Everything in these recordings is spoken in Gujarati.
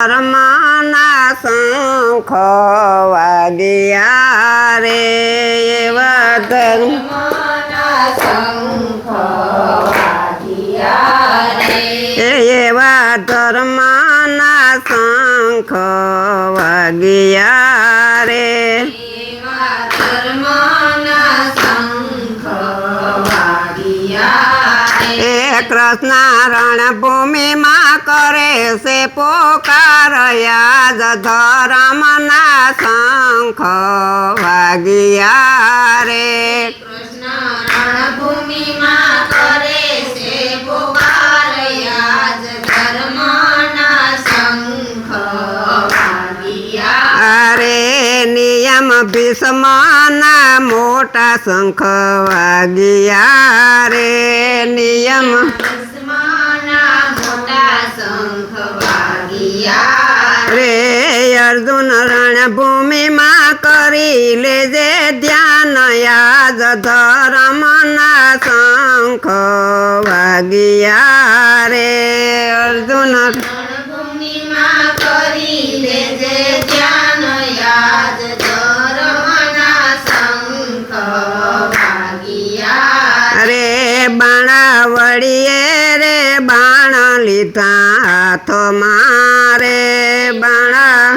ધર્મના શંખ વાગ્યા રે એવા ધર્મ એવા ધર્મના શંખ વાગ્યા રે. એ કૃષ્ણ રણભૂમિમાં કરે છે પોકારયા જ ધર્મના શંખ વાગ્યા રે. ભૂમિમાં કરે ભીષ્મના મોટા શંખ વાગ્યા રે નિયમ. રે અર્જુન રણભૂમિમાં કરી લેજે ધ્યાન. યાદ ધરમના શંખ વાગ્યા રે અર્જુન. રણભૂમિમાં કરી લેજે ધ્યાન. લીધા રે બાણા.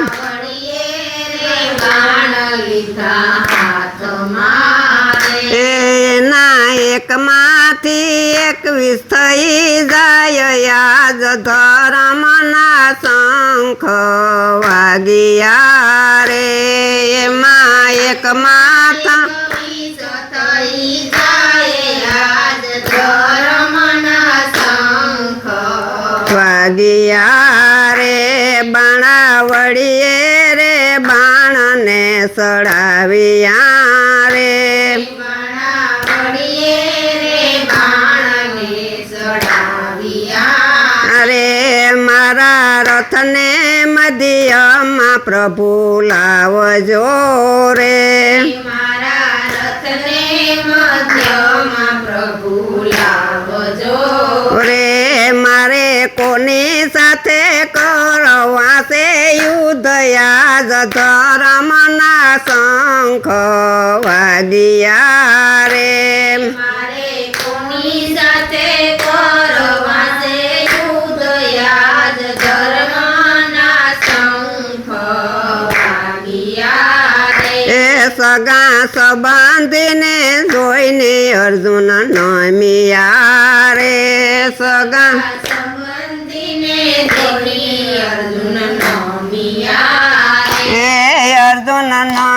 એના એકમાંથી એકવીસ થઈ જાય યાદ ધર્મના શંખ વાગ્યા રે. એમાં એક માથા થઈ જાય યાદ ધર્મના રે બાણા વળીએ રે બાણને સડાવ્યા રે અરે મારા રથને મધ્યમાં પ્રભુ લાવજો રે. મારા રથને મધ્યમાં પ્રભુ કોની સાથે કરવા છે યુદ્ધ યાદ ધર્મના શંખ વાગ્યા રે સગા સંબંધીને જોઈને અર્જુન નમિયા રે સગા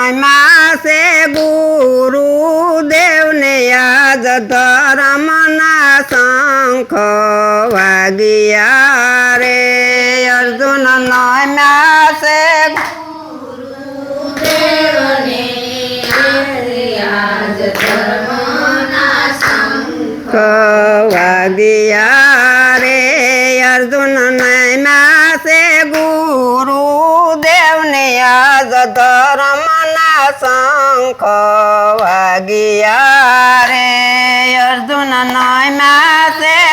નમાસે ગુરુ દેવને યાદ ધર્મના શંખ વાગ્યા રે. અર્જુન શંખ વાગ્યા ધર્મના શંખ વાગ્યા રે અર્જુન નમાસે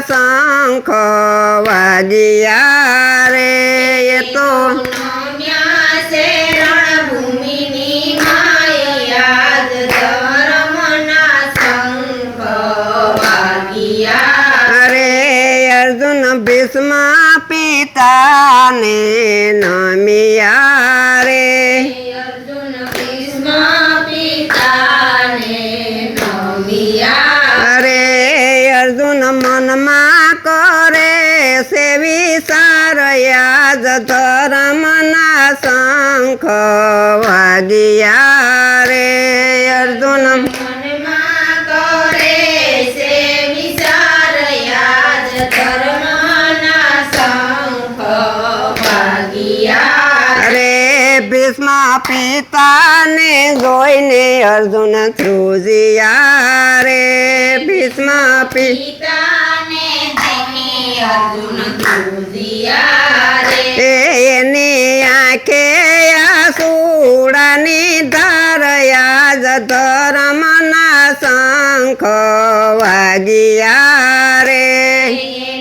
શંખ વાગ્યા રે એ તો અર્જુન ભીષ્મ પિતાને નમિયા શંખ વાગ્યા રે અર્જુન ભીષ્મ પિતાને જોઈને અર્જુન ધ્રુજિયા રે ભીષ્મા પિતાને અર્જુન ધ્રુજિયા રે એની આંખે આસુડાની ધારયા જ ધર્મના શંખ વાગ્યા રે. ધારયા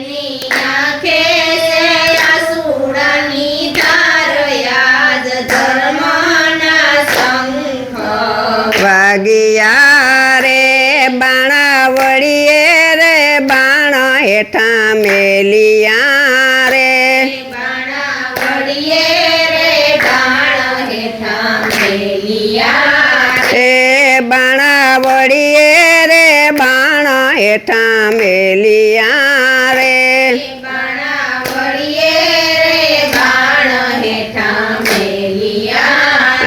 વાગ્યા રે. બાણા વળીએ રે બાણ હેઠા મેલિયા રે. બાણા વળીએ બાણ હેઠા મેલિયા રે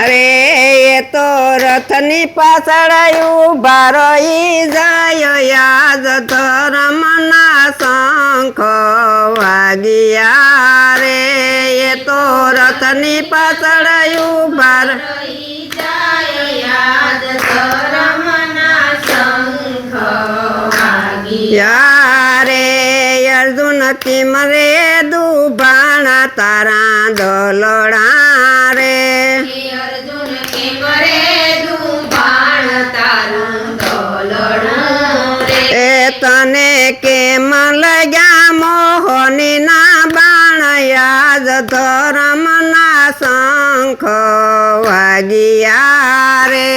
અરે, એ તો રથની પાછળ ઊભા રહી જાય, યાદ ધરમના શંખ વાગ્યા રે. એ તો રથની પાછળ ઊભા જાય યાદ ધર્મના યારે અર્જુન કિમ રે દુભાણા તારા દોલડા રે. મરે એ તને કેમ લગ્યા મોહની ના બાણ યાદ? ધર્મના શંખ વાગ્યા રે.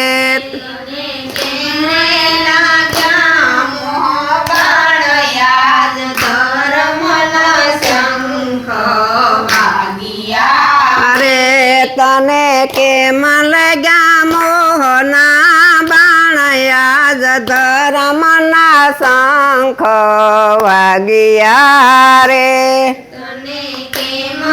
તને કેમ લગ્યા મોહના બાણયા જ ધરમના શંખ વાગ્યા રે. તને કેમ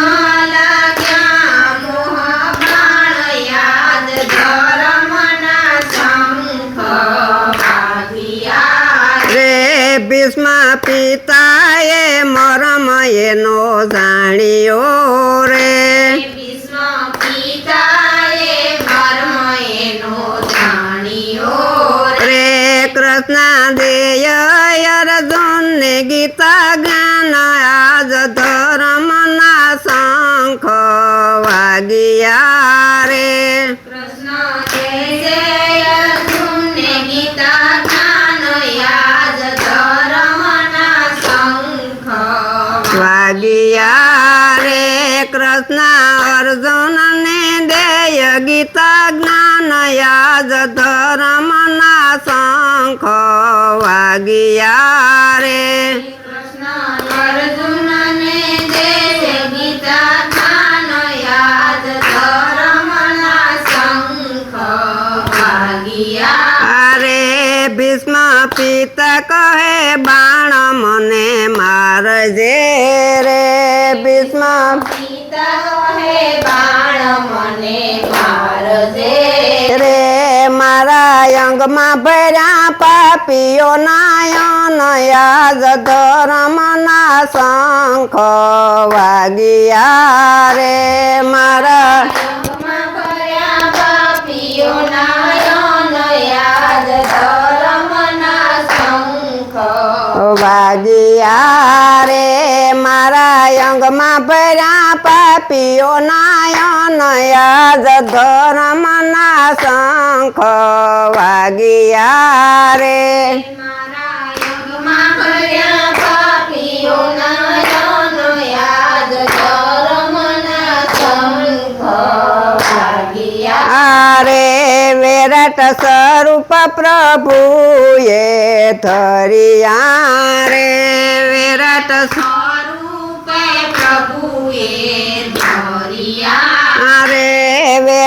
ભીષ્મ પિતાએ મરમ એનો જાણ્યો રે. જ્ઞાન યાદ ધર્મના શંખ વાગ્યા રે. અરે ભીષ્મ પિતા કહે બાણ મને મારજે. અંગમાં ભર્યા પાપીઓ નાયન યાદ ધરમના શંખ વાગ્યા રે મારા. વાગ્યા રે મારા અંગમાં ભર્યા પાપીઓ નાયન યાદ ધર્મના શંખ વાગ્યા રે વિરાટ સ્વરૂપ પ્રભુએ ધરિયા રે. વિરાટ સ્વરૂપે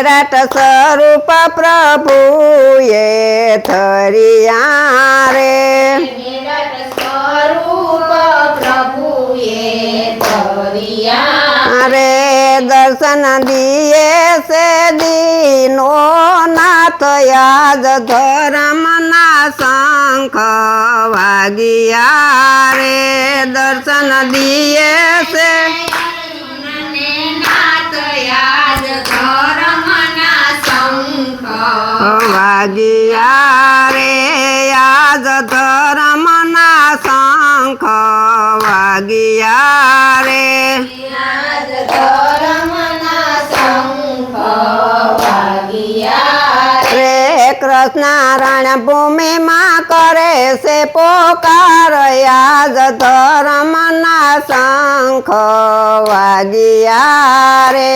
વિરાટ સ્વરૂપ પ્રભુએ થરિયા રે અરે દર્શન દિયે છે દીનો નાથ યાદ ધર્મના શંખ વાગ્યા રે. દર્શન દિયે નાથ યાદ ધર્મ વાગ્યા રે આજ ધર્મના શંખ વાગ્યા રે રે. રે કૃષ્ણ રણભૂમિમાં કરે છે પોકાર આજ ધર્મના શંખ વાગ્યા રે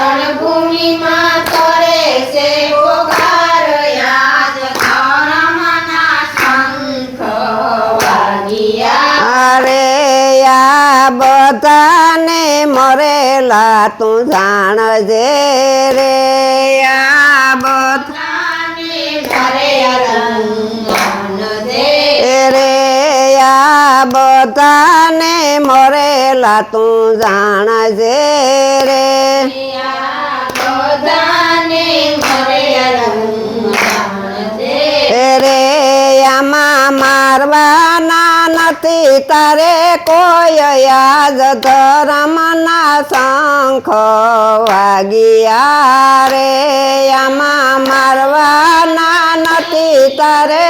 કૃષ્ણ રણભૂમિમાં કરે છે પોકાર યાદ ધર્મના શંખ વાગ્યા અરે આ બધાને મરેલા તું જાણજે રે આ બધાને રે આ બધાને મરેલા તું જાણજે રે રે તારે કોઈ યાદ ધરમના શંખ વાગ્યા રે? આમાં મારવાના નથી તારે?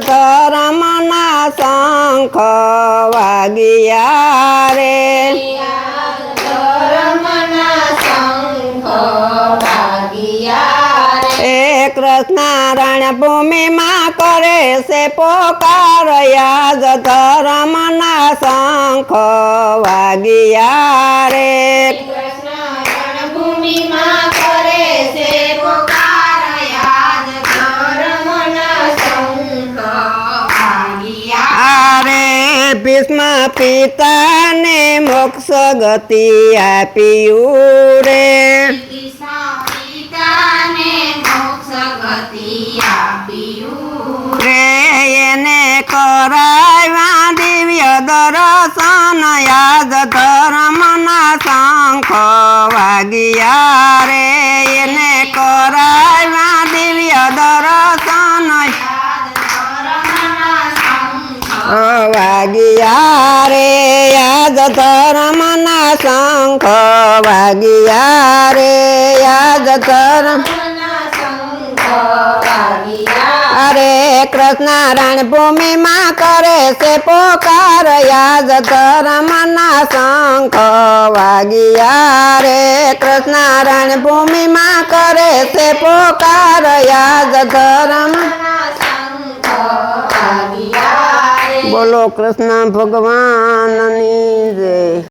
ધરમના શંખ વાગ્યા રે? કૃષ્ણ ભૂમિમાં કરે છે પોકાર યાદ ધર્મના શંખ વાગ્યા રે ભીષ્મ પિતાને મોક્ષ ગતિ આપ્યું રે પિતાને મોક્ષ ગતિ આપ્યું રે એને કરાવ્યા દિવ્ય દર્શન, યાદ ધર્મના શંખ વાગ્યા. રે એને કરાવ્યા દિવ્ય દર્શન, વાગ્યા. રે, યાદ ધર્મના શંખ વાગ્યા. રે, યાદ ધર્મ અરે કૃષ્ણ રણભૂમિમાં કરે છે પોકાર યાદ ધર્મના શંખ વાગ્યા. રે કૃષ્ણ રણભૂમિમાં કરે છે પોકાર યાદ ધર્મ. બોલો કૃષ્ણ ભગવાનની જય.